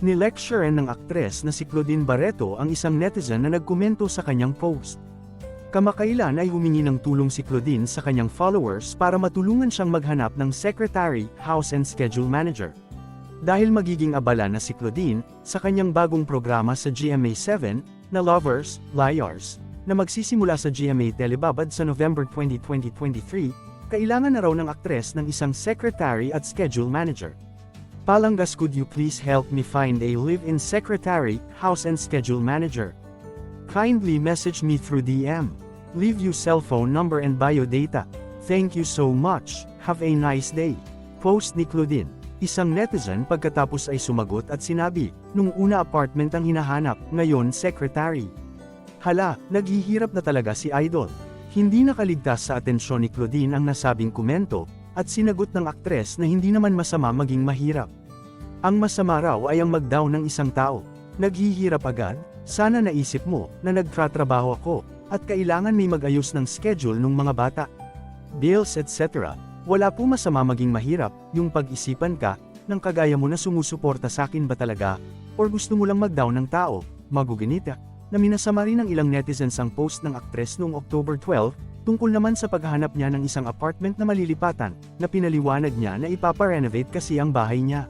Nilecturean ng aktres na si Claudine Barreto ang isang netizen na nagkomento sa kanyang post. Kamakailan ay humingi ng tulong si Claudine sa kanyang followers para matulungan siyang maghanap ng secretary, house and schedule manager. Dahil magiging abala na si Claudine sa kanyang bagong programa sa GMA7 na Lovers, Liars, na magsisimula sa GMA Telebabad sa November 20, 2023, kailangan na raw ng aktres ng isang secretary at schedule manager. Palangas could you please help me find a live-in secretary, house and schedule manager? Kindly message me through DM. Leave you cell phone number and bio data. Thank you so much. Have a nice day. Post ni Claudine. Isang netizen pagkatapos ay sumagot at sinabi, nung una apartment ang hinahanap, ngayon secretary. Hala, naghihirap na talaga si Idol. Hindi nakaligtas sa atensyon ni Claudine ang nasabing komento, at sinagot ng aktres na hindi naman masama maging mahirap. Ang masama raw ay ang mag-down ng isang tao. Naghihirap agad, sana naisip mo na nagtratrabaho ako, at kailangan may mag-ayos ng schedule ng mga bata. Bills etc. Wala po masama maging mahirap, yung pag-isipan ka, ng kagaya mo na sumusuporta sa akin ba talaga, or gusto mo lang mag-down ng tao, maguginita, na minasama rin ng ilang netizens ang post ng aktres noong October 12, tungkol naman sa paghahanap niya ng isang apartment na malilipatan, na pinaliwanag niya na ipaparenovate kasi ang bahay niya.